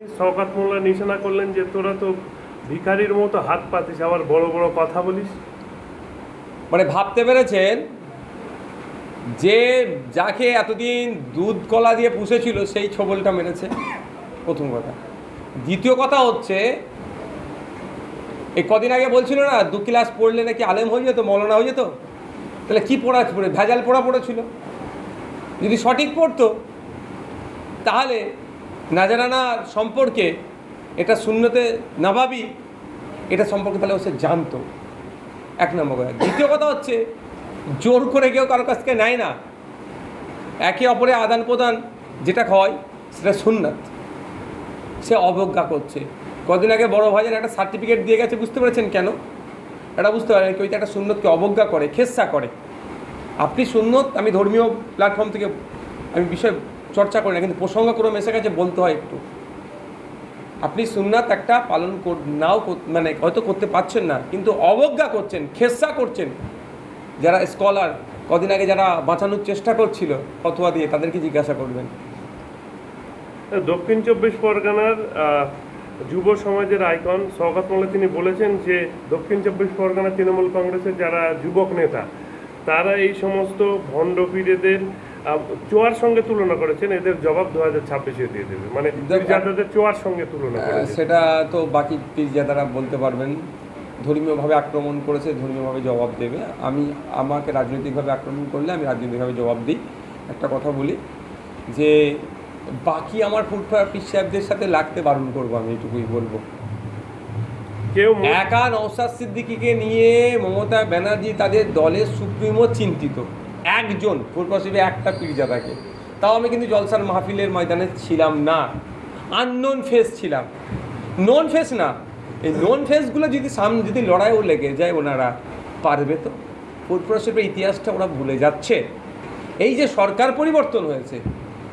মোল্লা নিশানা করলেন যে, তোরা তো ভিখারির মতো হাত পাতিস, আবার বড় বড় কথা বলিস? মানে ভাবতে পেরেছেন যে যাকে এতদিন দুধ কলা দিয়ে পুষেছিল, সেই ছবলটা মেরেছে? প্রথম কথা। দ্বিতীয় কথা হচ্ছে এই কদিন আগে বলছিল না, দু ক্লাস পড়লে নাকি আলেম হয়ে যেত, মলনা হয়ে যেত? তাহলে কি পড়া পড়ে, ভেজাল পড়া পড়েছিল? যদি সঠিক পড়তো, তাহলে নাজারানা সম্পর্কে এটা শূন্যতে নাভাবি এটা সম্পর্কে তাহলে সে জানতো। এক নম্বর কথা। দ্বিতীয় কথা হচ্ছে, জোর করে কেউ কারোর কাছ থেকে নেয় না। একে অপরে আদান প্রদান যেটা হয়, সেটা সুন্নাত। সে অবজ্ঞা করছে। কদিন আগে বড় ভাইয়ের একটা সার্টিফিকেট দিয়ে গেছে, বুঝতে পেরেছেন কেন? এটা বুঝতে পারেন, কেউ একটা সুন্নতকে অবজ্ঞা করে, খেসা করে। আপনি সুন্নত, আমি ধর্মীয় প্ল্যাটফর্ম থেকে আমি বিষয় চর্চা করি না কিন্তু প্রসঙ্গক্রমে এসে গেছে বলতে হয় একটু। আপনি সুন্নাত একটা পালন নাও মানে হয়তো করতে পারছেন না কিন্তু অবজ্ঞা করছেন খেসা করছেন। যারা স্কলার কদিন আগে যারা বাঁচানোর চেষ্টা করছিল ফতোয়া দিয়ে তাদেরকে জিজ্ঞাসা করবেন। দক্ষিণ চব্বিশ পরগনার যুব সমাজের আইকন শওকাত মোল্লা তিনি বলেছেন যে দক্ষিণ চব্বিশ পরগনা তৃণমূল কংগ্রেসের যারা যুবক নেতা তারা এই সমস্ত ভণ্ড পীরেদের আহ, চোয়ার সঙ্গে তুলনা করেছেন এদের জবাব দু হাজার ছাব্বিশে দিয়ে দেবে। মানে পীরজাদাদের চোয়ার সঙ্গে তুলনা সেটা তো বাকি পীরজাদারা বলতে পারবেন। ধর্মীয়ভাবে আক্রমণ করেছে ধর্মীয়ভাবে জবাব দেবে। আমি আমাকে রাজনৈতিকভাবে আক্রমণ করলে আমি রাজনৈতিকভাবে জবাব দিই। একটা কথা বলি যে বাকি আমার ফুটফার পীর সাহেবদের সাথে লাগতে বারণ করব আমি এটুকুই বলব। কেউ একা নৌসাদ সিদ্দিকিকে নিয়ে মমতা ব্যানার্জি তাদের দলের সুপ্রিমো চিন্তিত। একজন ফুরপাশিবে একটা পীরজাদাকে তাও আমি কিন্তু জলসার মাহফিলের ময়দানে ছিলাম না। আননোন ফেস ছিলাম। নন ফেস না। এই নন ফেসগুলো যদি সামনে যদি লড়াইও লেগে যায় ওনারা, পারবে তো? ফুরপুরাশিপের ইতিহাসটা ওরা ভুলে যাচ্ছে। এই যে সরকার পরিবর্তন হয়েছে,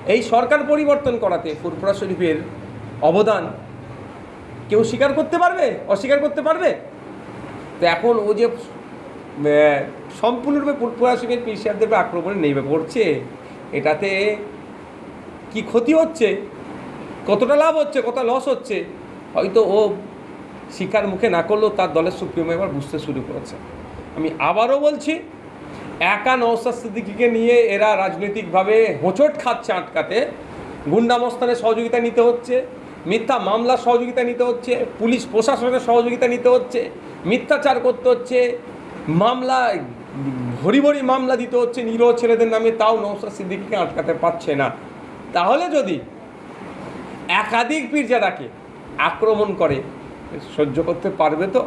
এই সরকার পরিবর্তন করাতে ফুরফুরা শরীফের অবদান কেউ স্বীকার করতে পারবে? অস্বীকার করতে পারবে? তো এখন ও যে সম্পূর্ণরূপে পুরাশিকের পীর সাহেবদের আক্রমণে নেমে পড়ছে, এটাতে কি ক্ষতি হচ্ছে? কতটা লাভ হচ্ছে? কতটা লস হচ্ছে? হয়তো ও শিকার মুখে না করলেও তার দলের সুপ্রিমো এবার বুঝতে শুরু করেছে। আমি আবারও বলছি, একা নওসাদ সিদ্দিকিকে নিয়ে এরা রাজনৈতিকভাবে হোঁচট খাচ্ছে আটকাতে। গুন্ডামস্তানে সহযোগিতা নিতে হচ্ছে, মিথ্যা মামলার সহযোগিতা নিতে হচ্ছে, পুলিশ প্রশাসনের সহযোগিতা নিতে হচ্ছে, মিথ্যাচার করতে হচ্ছে মামলা ভরি ভরি মামলা দিতে হচ্ছে, নিরহ ছেলেদের নামে তাও নওসাদ সিদ্দিকিকে আটকাতে পারছে না। তাহলে যদি একাধিক পীরজাদাকে আক্রমণ করে, সহ্য করতে পারবে তো?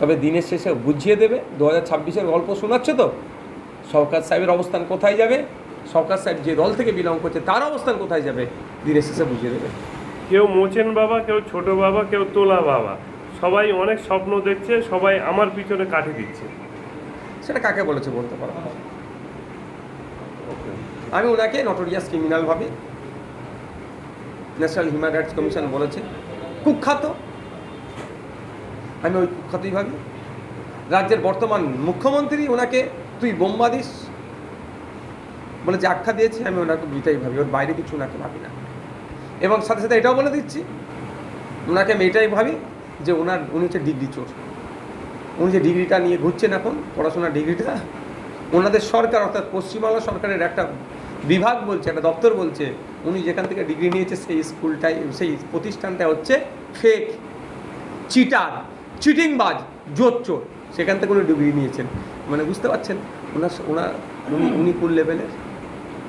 তবে দিনের শেষে বুঝিয়ে দেবে, দু হাজার ছাব্বিশের গল্প শোনাচ্ছে তো? সরকার সাহেবের অবস্থান কোথায় যাবে? সরকার সাহেব যে দল থেকে বিলং করছে, তার অবস্থান কোথায় যাবে? দিনের শেষে বুঝিয়ে দেবে। কেউ মোচেন বাবা, কেউ ছোট বাবা, কেউ তোলা বাবা। সবাই অনেক স্বপ্ন দেখছে, সবাই আমার পিছনে কাঠি দিচ্ছে। সেটা কাকে বলেছে বলতে পারব। আমি ওনাকে নটোরিয়াস ক্রিমিনাল ভাবি। ন্যাশনাল হিউম্যান রাইটস কমিশন বলেছে। কুখ্যাত। আমি ওই কুখ্যাতই ভাবি। রাজ্যের বর্তমান মুখ্যমন্ত্রী ওনাকে, তুই বোম্বা দিস? বলে যে আখ্যা দিয়েছি, আমি ওনাকে দুইটাই ভাবি। ওর বাইরে কিছু ওনাকে ভাবি না। এবং সাথে সাথে এটাও বলে দিচ্ছি, ওনাকে আমি এটাই ভাবি যে ওনার, উনি হচ্ছে ডিগ্রি চোর। উনি যে ডিগ্রিটা নিয়ে ঘুরছেন এখন, পড়াশোনার ডিগ্রিটা, ওনাদের সরকার, অর্থাৎ পশ্চিমবাংলা সরকারের একটা বিভাগ বলছে, একটা দপ্তর বলছে, উনি যেখান থেকে ডিগ্রি নিয়েছে সেই স্কুলটাই, সেই প্রতিষ্ঠানটা হচ্ছে ফেক চিটার চিটিংবাজ জোর চোর। সেখান থেকে উনি ডিগ্রি নিয়েছেন। মানে বুঝতে পারছেন? ওনার ওনার উনি কোন লেভেলের